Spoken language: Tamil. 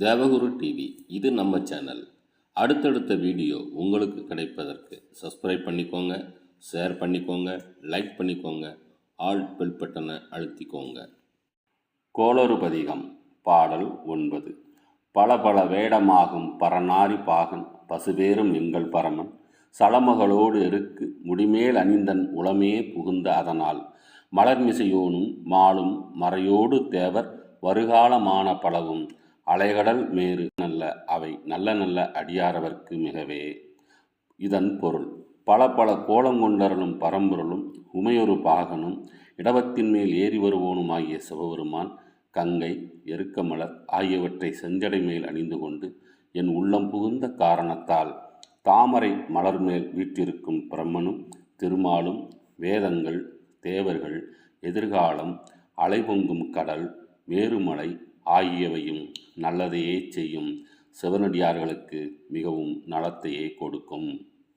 தேவகுரு டிவி இது நம்ம சேனல். அடுத்தடுத்த வீடியோ உங்களுக்கு கிடைப்பதற்கு சப்ஸ்கிரைப் பண்ணிக்கோங்க ஷேர் பண்ணிக்கோங்க லைக் பண்ணிக்கோங்க ஆல் பெல் பட்டனை அழுத்திக்கோங்க. கோளறு பதிகம் பாடல் ஒன்பது. பல பல வேடமாகும் பரநாரி பாகன் பசுபேரும் எங்கள் பரமன். சலமகளோடு இருக்கு முடிமேல் அணிந்தன் உளமே புகுந்த அதனால். மலர்மிசையோனும் மாலும் மறையோடு தேவர் வருகாலமான பலவும். அலைகடல் மேறு நல்ல அவை நல்ல நல்ல அடியாரவர்க்கு மிகவே. இதன் பொருள் பல பல கோலங்கொண்டரலும் பரம்பொருளும் உமையொரு பாகனும் இடவத்தின் மேல் ஏறி வருவோனுமாகிய சிவபெருமான் கங்கை எருக்கமலர் ஆகியவற்றை செஞ்சடை மேல் அணிந்து கொண்டு என் உள்ளம் புகுந்த காரணத்தால் தாமரை மலர் மேல் வீற்றிருக்கும் பிரம்மனும் திருமாலும் வேதங்கள் தேவர்கள் எதிர்காலம் அலைபொங்கும் கடல் மேருமலை ஆகியவையும் நல்லதையே செய்யும். சிவனடியார்களுக்கு மிகவும் நலத்தையே கொடுக்கும்.